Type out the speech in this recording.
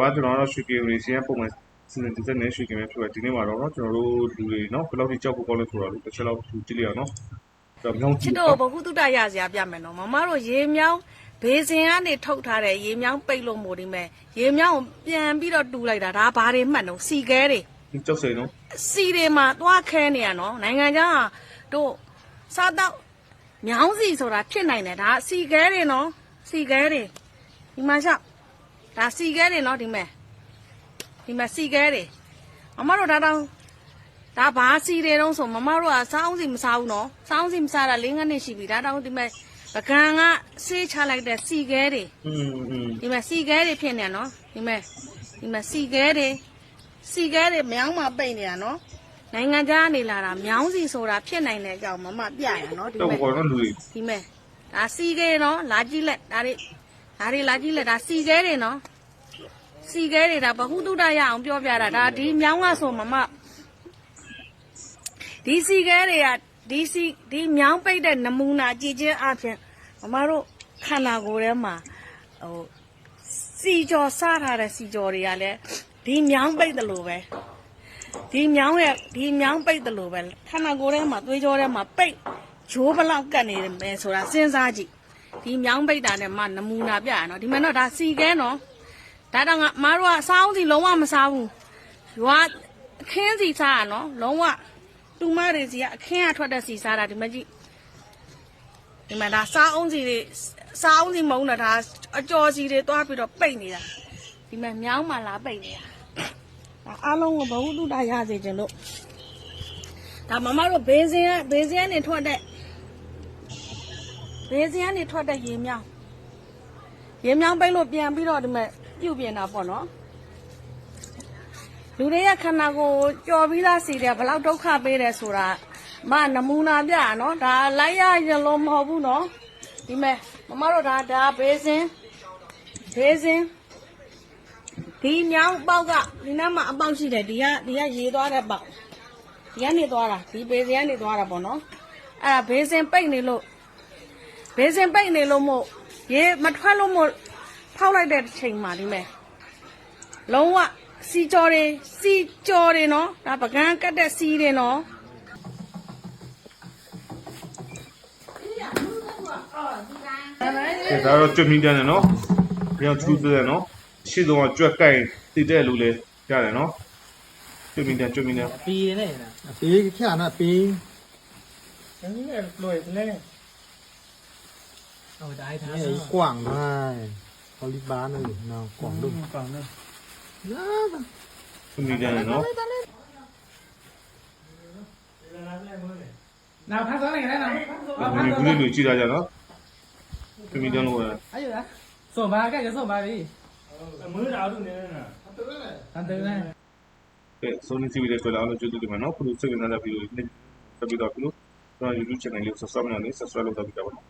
ဘာကျွန်တော်တို့ရွှေကင်ရီစီကပုံမှန်စနေတစ်စနေရွှေကင်ပဲဖြစ်ပါတယ်ဒီနေ့မှာတော့เนาะကျွန်တော်တို့လူတွေเนาะဘယ်လောက်ထိကြောက်ဖို့ကောင်းလဲဆိုတော့တစ်ချက်လောက်ကြည့်လိုက်အောင်เนาะတော့မြောင်းကြ ချ ည့် စ်တို့ဘဟုတုတရစရာပြမယ်နော်မမတို့ရေမြောင်းဘေးစင်ကနေထုတ်ထားတဲ့ရေမြောင်းပိတ်လို့မို့ဒီမဲ့ရေမြောင်းကိုပြန်ပြီးတော့တူလိုက်တာဒါဘာတွေမှတ်တော့စီခဲတွေ ကြောက်စိန်เนาะ စီတွေမှာသွားခဲနေရနော်နိုင်ငံခြားကတို့စားတော့မြောင်းစီဆိုတာဖြစ်နိုင်တယ်ဒါစီခဲတွေနော်စီခဲတွေဒီမှာရှောက် ဒါစီခဲတွေနော်ဒီမဲ့ဒီမဲ့စီခဲတွေမမတို့ဒါတောင်ဒါဘာစီတွေတုံးဆိုမမတို့ကစောင်းစီမစားဘူးနော်စောင်းစီမစားတာ၄ငါးနှစ်ရှိပြီဒါတောင်ဒီမဲ့ပကံကဆေးချလိုက်တဲ့စီခဲတွေဒီမဲ့စီခဲတွေဖြစ်နေနော်ဒီမဲ့ဒီမဲ့စီခဲတွေစီခဲတွေမြောင်းမှာပိတ်နေတာနော်နိုင်ငံခြားနေလာတာမြောင်းစီဆိုတာဖြစ်နိုင်တဲ့အကြောင်းမမပြရနော်ဒီမဲ့ဒီမဲ့ဒါစီခဲနော်လာကြည့်လက်ဒါတွေ ဒါတွေလာကြည့်လက်ဒါစီခဲတွေနော်စီခဲတွေဒါဘဟုတုတရအောင်ပြောပြတာဒါဒီမြောင်းကဆိုမမဒီစီခဲတွေကဒီစီဒီမြောင်းပိတ်တဲ့နမူနာကြည့်ချင်းအပြင်မမတို့ခန္ဓာကိုယ်ထဲမှာဟိုစီကြော်စားထားတဲ့စီကြော်တွေကလည်းဒီမြောင်းပိတ်တယ်လို့ပဲဒီမြောင်းရဲ့ဒီမြောင်းပိတ်တယ်လို့ပဲခန္ဓာကိုယ်ထဲမှာသွေးကြောထဲမှာပိတ်ဂျိုးဘလောက်ကတ်နေမယ်ဆိုတာစဉ်းစားကြည့် ဒီမြောင်းပိတ်တာနဲ့မှနမူနာပြရနော်ဒီမှာတော့ဒါစီကဲနော်ဒါတော့ငါမတို့ကစားအောင်စီလုံးဝမစားဘူးရွာအခင်းစီစားရနော်လုံးဝတူမတွေစီကအခင်းကထွက်တဲ့စီစားတာဒီမှာကြည့်ဒီမှာဒါစားအောင်စီတွေစားအောင်စီမုံတာဒါအကျော်စီတွေတွားပြီးတော့ပိတ်နေတာဒီမှာမြောင်းမှလာပိတ်နေတာဒါအားလုံးကိုဘဝတုဒ္ဒရစေခြင်းလို့ဒါမမတို့ဘေးစင်းကဘေးစင်းကနေထွက်တဲ့ ဘေးစင်းကနေထွက်တဲ့ရေမြောင်းရေမြောင်းပိတ်လို့ပြန်ပြီးတော့ဒီမှာပြုတ်ပြင်တာပေါ့နော်လူတွေရဲ့ခန္ဓာကိုယ်ကိုကြော်ပြီးသားစီတယ်ဘယ်လောက်ဒုက္ခပေးတယ်ဆိုတာမနမူနာပြရနော်ဒါလိုက်ရရင်လို့မဟုတ်ဘူးနော်ဒီမဲ့မမတို့ဒါဒါဘေးစင်းဘေးစင်းဒီမြောင်းပေါက်ကဒီနားမှာအပေါက်ရှိတယ်ဒီကဒီကရေသွားတဲ့ပေါက်ဒီကနေသွားတာဒီဘေးစင်းကနေသွားတာပေါ့နော်အဲ့ဒါဘေးစင်းပိတ်နေလို့ ဘေးစင်ပိတ်နေလို့မို့ရေမထွက်လို့မို့ဖောက်လိုက်တဲ့ချိန်မှာဒီမဲ့လုံးဝစီကြော်တွေစီကြော်တွေနော်ဒါပကန်းကတ်တဲ့စီတွေနော်ကဲဒါတော့ကျွတ်မိတယ်နော်ပြန်ချူးတယ်နော်ရှေ့ဆုံးကကြွက်ကင်တည်တဲ့လူလဲရတယ်နော်ကျွတ်မိတယ်ကျွတ်မိတယ်ပေးနေတယ်ပေးချာနာပေး Ini loh, ini. เลยเอาได้ท้า นี่กว้างได้ฮอลลีบาร์นั่นอยู่เนาะกว้างดุ้ม กล่องนึง ยา ကျွတ်မီတန်းတယ်เนาะ นาพักตัวไหนได้นะ ဒီကူလေးလူကြည့်တာကြเนาะကျွတ်မီတန်းလို့ရ อายุนะส่งมาแกจะส่งมาดิมือดาวดูเนี่ยนะอันเตอร์นะ ကဲဆိုနေစီဗီလေးဆိုလာလို့ကျွတ်တယ်မှာเนาะခုလိုစိတ်ဝင်စားတဲ့ဗီဒီယိုလေးတက်ပြီးတော့ခုလိုကျွန်တော် YouTube channel လေး subscribe လုပ်နေ subscribe လုပ်တော့ပြီးတော့ပါเนาะ